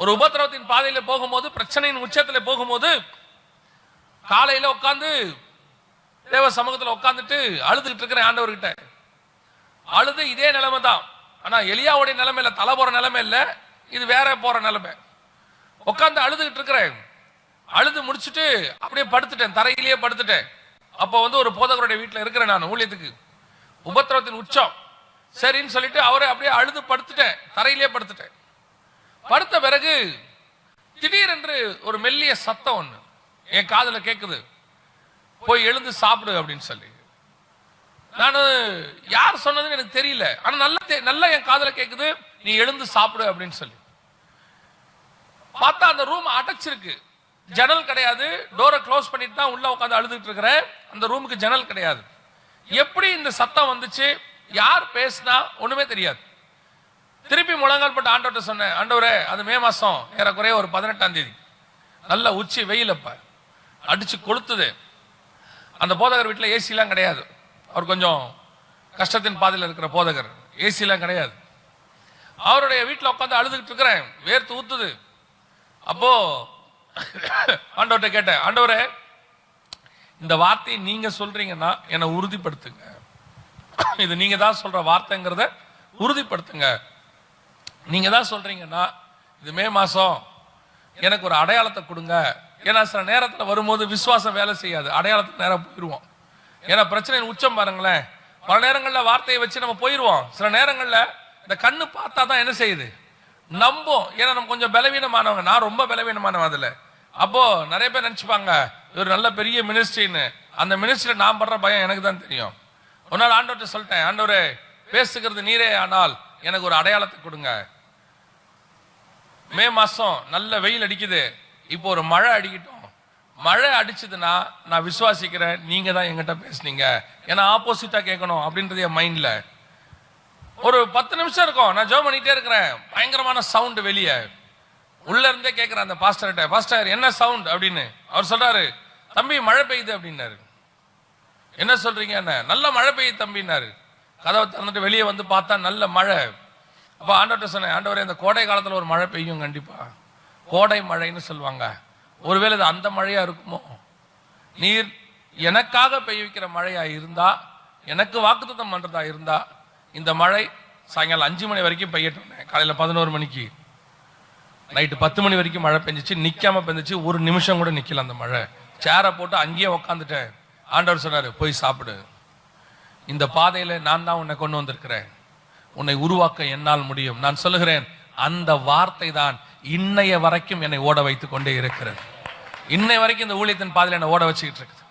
ஒரு உபத்திரவத்தின் பாதையில் போகும்போது பிரச்சனையின் உச்சத்தில் போகும்போது காலையில் உட்காந்து தேவ சமூகத்தில் உட்காந்துட்டு அழுதுகிட்டு இருக்கிறேன் ஆண்டவர்கிட்ட. அழுது இதே நிலைமை தான் ஆனால் எலியாவுடைய நிலைமை இல்லை தலை போகிற நிலைமை இல்லை இது வேற போகிற நிலைமை. உட்காந்து அழுதுகிட்டு இருக்கிறேன். அழுது முடிச்சுட்டு அப்படியே படுத்துட்டேன் தரையிலேயே படுத்துட்டேன். அப்போ வந்து ஒரு போதகருடைய வீட்டில் இருக்கிறேன் நான் ஊழியத்துக்கு. உபத்திரவத்தின் உச்சம். சரின்னு சொல்லிட்டு அவரை அப்படியே அழுது படுத்துட்டேன் தரையிலேயே படுத்துட்டேன். படுத்த பிறகு திடீரென்று ஒரு மெல்லிய சத்தம் ஒண்ணு. என் காதுல கேக்குது. போய் எழுந்து சாப்பிடு அப்படின்னு சொல்லி. நான் யார் சொன்னதுன்னு எனக்கு தெரியல. ஆனா நல்லா நல்லா என் காதுல கேக்குது. நீ எழுந்து சாப்பிடு அப்படின்னு சொல்லி. பார்த்தா அந்த ரூம் அடைச்சிருக்கு. ஜன்னல் கிடையாது. டோரை க்ளோஸ் பண்ணிட்டு தான் உள்ள உட்காந்து அழுதுட்டு இருக்கிறேன். அந்த ரூமுக்கு ஜன்னல் கிடையாது. எப்படி இந்த சத்தம் வந்துச்சு? யார் பேசினா? ஒண்ணுமே தெரியாது. திருப்பி முழங்கால் போட்டு ஆண்டவர்கிட்ட சொன்னேன் ஆண்டவரே அது மே மாதம் ஏறக்குறைய ஒரு பதினெட்டாம் தேதி. நல்ல உச்சி வெயில் அடித்து கொளுத்துது. அந்த போதகர் வீட்டில் ஏசிலாம் கிடையாது. அவர் கொஞ்சம் கஷ்டத்தின் பாதையில் இருக்கிற போதகர். ஏசிலாம் கிடையாது. அவருடைய வீட்டில் உட்காந்து அழுதுகிட்டு இருக்கிறேன். வேர்த்து ஊத்துது. அப்போ ஆண்டவர்கிட்ட கேட்டேன் ஆண்டவரே இந்த வார்த்தையை நீங்க சொல்றீங்கன்னா என்னை உறுதிப்படுத்துங்க. இது நீங்க தான் சொல்ற வார்த்தைங்கிறத உறுதிப்படுத்துங்க. நீங்கள் தான் சொல்கிறீங்கன்னா இது மே மாதம் எனக்கு ஒரு அடையாளத்தை கொடுங்க. ஏன்னா சில நேரத்தில் வரும்போது விசுவாசம் வேலை செய்யாது. அடையாளத்துக்கு நேரம் போயிடுவோம் ஏன்னா பிரச்சனையின் உச்சம் பாருங்களேன். பல நேரங்களில் வார்த்தையை வச்சு நம்ம போயிடுவோம் சில நேரங்களில் இந்த கண்ணு பார்த்தா தான் என்ன செய்யுது? நம்பும். ஏன்னா நம்ம கொஞ்சம் பலவீனமானவங்க. நான் ரொம்ப பலவீனமானவன் அதில். அப்போது நிறைய பேர் நினச்சிப்பாங்க இவர் நல்ல பெரிய மினிஸ்ட்ரின்னு. அந்த மினிஸ்ட்ரியில் நான் படுற பயம் எனக்கு தான் தெரியும். ஒரு நாள் ஆண்டவர்கிட்ட சொல்லிட்டேன் ஆண்டவரே பேசுகிறது நீரே ஆனால் எனக்கு ஒரு அடையாளத்தை கொடுங்க. மே மாதம் நல்ல வெயில் அடிக்குது. இப்போ ஒரு மழை அடிக்கட்டும். மழை அடிச்சதுன்னா நான் விசுவாசிக்கிறேன் நீங்க தான் என்கிட்ட பேசுனீங்க. ஏன்னா ஆப்போசிட்டா கேட்கணும் அப்படின்றது என் மைண்ட்ல ஒரு பத்து நிமிஷம் இருக்கும். நான் ஜோ பண்ணிட்டே இருக்கிறேன். பயங்கரமான சவுண்ட் வெளியே. உள்ள இருந்தே கேட்கிறேன் அந்த பாஸ்டர்கிட்ட. பாஸ்டர் என்ன சவுண்ட் அப்படின்னு. அவர் சொல்றாரு தம்பி மழை பெய்யுது அப்படின்னாரு. என்ன சொல்றீங்க என்ன? நல்ல மழை பெய்யுது தம்பின்னாரு கதவை திறந்துட்டு வெளியே வந்து பார்த்தா நல்ல மழை. அப்போ ஆண்டவர்கிட்ட சொன்னேன் ஆண்டவரே இந்த கோடை காலத்தில் ஒரு மழை பெய்யும் கண்டிப்பாக கோடை மழைன்னு சொல்லுவாங்க. ஒருவேளை இது அந்த மழையாக இருக்குமோ? நீர் எனக்காக பெய்ய வைக்கிற மழையாக இருந்தால் எனக்கு வாக்குத்தம் பண்ணுறதா இருந்தால் இந்த மழை சாயங்காலம் அஞ்சு மணி வரைக்கும் பெய்யட்டோன்னே காலையில் பதினோரு மணிக்கு. நைட்டு பத்து மணி வரைக்கும் மழை பெஞ்சிச்சு நிற்காமல் பெஞ்சிச்சு ஒரு நிமிஷம் கூட நிற்கல அந்த மழை. சேரை போட்டு அங்கேயே உக்காந்துட்டேன். ஆண்டவர் சொன்னார் போய் சாப்பிடு. இந்த பாதையில் நான் தான் உன்னை கொண்டு வந்திருக்கிறேன். உன்னை உருவாக்க என்னால் முடியும். நான் சொல்லுகிறேன் அந்த வார்த்தை தான் இன்னைய வரைக்கும் என்னை ஓட வைத்து கொண்டே இருக்கிறது. இன்னை வரைக்கும் இந்த ஊழியத்தின் பாதையில் என்னை ஓட வச்சுக்கிட்டு இருக்குது.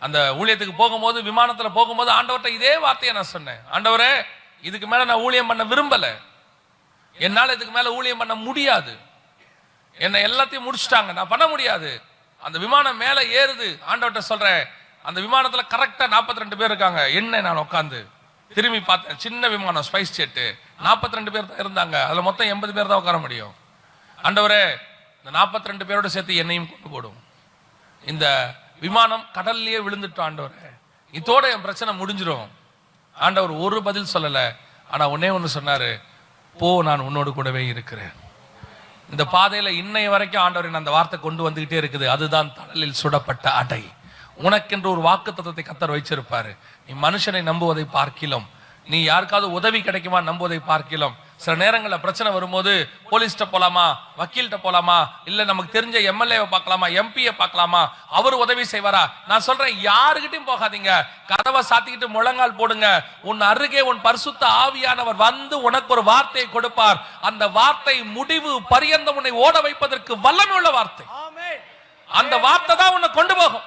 அந்த ஊழியத்துக்கு போகும்போது விமானத்தில் போகும்போது ஆண்டவர்கிட்ட இதே வார்த்தையை நான் சொன்னேன். ஆண்டவரே இதுக்கு மேலே நான் ஊழியம் பண்ண விரும்பலை. என்னால் இதுக்கு மேலே ஊழியம் பண்ண முடியாது. என்னை எல்லாத்தையும் முடிச்சிட்டாங்க. நான் பண்ண முடியாது. அந்த விமானம் மேலே ஏறுது. ஆண்டவர்கிட்ட சொல்கிறேன் அந்த விமானத்தில் கரெக்டாக நாற்பத்தி ரெண்டு பேர் இருக்காங்க. என்ன நான் உட்காந்து திரும்பி பார்த்தேன். சின்ன விமானம் ஸ்பைஸ் ஜெட்டு 42 ரெண்டு பேர் தான் இருந்தாங்க. அதில் மொத்தம் எண்பது பேர் தான் உட்கார முடியும். ஆண்டவரே இந்த 42 ரெண்டு பேரோட சேர்த்து என்னையும் கொண்டு போடும். இந்த விமானம் கடல்லையே விழுந்துட்டோம் ஆண்டவரே. இதோட என் பிரச்சனை முடிஞ்சிடும் ஆண்டவர் ஒரு பதில் சொல்லலை. ஆனால் ஒன்னே ஒன்று சொன்னார் போ நான் உன்னோடு கூடவே இருக்கிறேன். இந்த பாதையில் இன்னைய வரைக்கும் ஆண்டவரின் அந்த வார்த்தை கொண்டு வந்துக்கிட்டே இருக்குது. அதுதான் தடலில் சுடப்பட்ட அடை. உனக்கென்று ஒரு வாக்கு தத்துவத்தை கத்தர் வச்சிருப்பாரு. நீ மனுஷனை நம்புவதை பார்க்கிலும். நீ யாருக்காவது உதவி கிடைக்குமா நம்புவதை பார்க்கிலும். சில நேரங்கள்ல பிரச்சனை வரும்போது போலீஸ்ட்ட போலாமா? வக்கீல்கிட்ட போலாமா? இல்ல நமக்கு தெரிஞ்ச எம்எல்ஏவை பார்க்கலாமா? எம்பியை பார்க்கலாமா? அவர் உதவி செய்வாரா? நான் சொல்றேன் யாருகிட்டயும் போகாதீங்க. கதவை சாத்திக்கிட்டு முழங்கால் போடுங்க. உன் அருகே உன் பரிசுத்த ஆவியானவர் வந்து உனக்கு ஒரு வார்த்தையை கொடுப்பார். அந்த வார்த்தை முடிவு பரியந்தம் உன்னை ஓட வைப்பதற்கு வல்லமை உள்ள வார்த்தை அந்த வார்த்தை தான் உன்னை கொண்டு போகும்.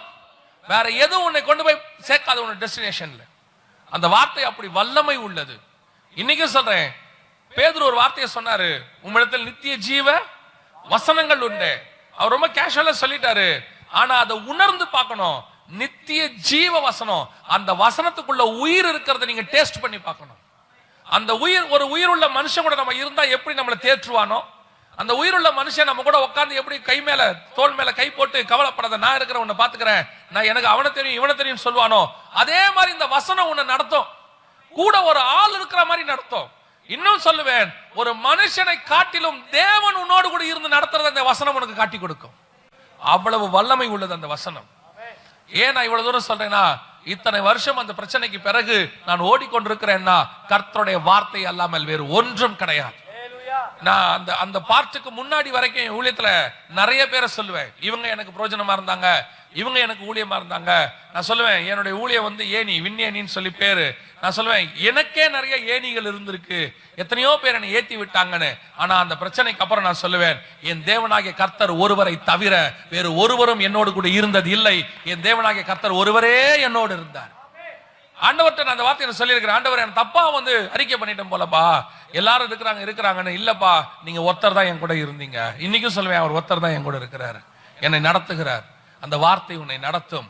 வேற எதுவும் உன்னை கொண்டு போய் சேர்க்காது உன் டெஸ்டினேஷன்ல அந்த வார்த்தை அப்படி வல்லமை உள்ளது. இன்னைக்கும் சொல்றேன். பேதர் ஒரு வார்த்தையை சொன்னாரு. உம்மிடத்தில் நித்திய ஜீவ வசனங்கள் உண்டு. அவர் ரொம்ப கேஷுவலா சொல்லிட்டாரு. ஆனா அதை உணர்ந்து பார்க்கணும். நித்திய ஜீவ வசனம். அந்த வசனத்துக்குள்ள உயிர் இருக்கிறத நீங்க டேஸ்ட் பண்ணி பார்க்கணும். அந்த உயிர் ஒரு உயிருள்ள மனுஷன் கூட நம்ம இருந்தா எப்படி நம்மளை தேற்றுவானோ அந்த உயிருள்ள மனுஷன் நம்ம கூட உட்கார்ந்து எப்படி கை மேல தோல் மேல கை போட்டு கவலைப்படாத நான் இருக்கிற உன்னை பாத்துக்கிறேன் நான் எனக்கு அவனை தெரியும் இவனை தெரியும் சொல்லுவானோ? அதே மாதிரி இந்த வசனம் உன்னை நடத்தும். கூட ஒரு ஆள் இருக்கிற மாதிரி நடத்தும். இன்னும் சொல்லுவேன் ஒரு மனுஷனை காட்டிலும் தேவன் உன்னோடு கூட இருந்து நடத்துறது அந்த வசனம் உனக்கு காட்டி கொடுக்கும். அவ்வளவு வல்லமை உள்ளது அந்த வசனம். ஏன் நான் இவ்வளவு தூரம் சொல்றேன்னா இத்தனை வருஷம் அந்த பிரச்சனைக்கு பிறகு நான் ஓடிக்கொண்டிருக்கிறேன்னா கர்த்தருடைய வார்த்தை அல்லாமல் வேறு ஒன்றும் கிடையாது. நான் அந்த அந்த பார்ட்டுக்கு முன்னாடி வரைக்கும் என் ஊழியத்துல நிறைய பேரை சொல்லுவேன். இவங்க எனக்கு பிரயோஜனமா இருந்தாங்க இவங்க எனக்கு ஊழியமா இருந்தாங்க. நான் சொல்லுவேன் என்னுடைய ஊழியம் வந்து ஏணி விண்ணேனின்னு சொல்லி பேரு. நான் சொல்லுவேன் எனக்கே நிறைய ஏணிகள் இருந்திருக்கு. எத்தனையோ பேர் என்னை ஏத்தி விட்டாங்கன்னு. ஆனா அந்த பிரச்சனைக்கு அப்புறம் நான் சொல்லுவேன் என் தேவனாகிய கர்த்தர் ஒருவரை தவிர வேறு ஒருவரும் என்னோடு கூட இருந்தது இல்லை என் தேவனாகிய கர்த்தர் ஒருவரே என்னோடு இருந்தார். ஆண்டவர்கிட்ட நான் அந்த வார்த்தையை நான் சொல்லியிருக்கிறேன். ஆண்டவர் எனக்கு தப்பா வந்து அறிக்கை பண்ணிட்டேன் போலப்பா. எல்லாரும் இருக்கிறாங்க இருக்கிறாங்கன்னு இல்லப்பா. நீங்க ஒருத்தர் தான் என் கூட இருந்தீங்க. இன்னைக்கும் சொல்லுவேன் அவர் ஒருத்தர் தான் என் கூட இருக்கிறாரு. என்னை நடத்துகிறார். அந்த வார்த்தை உன்னை நடத்தும்.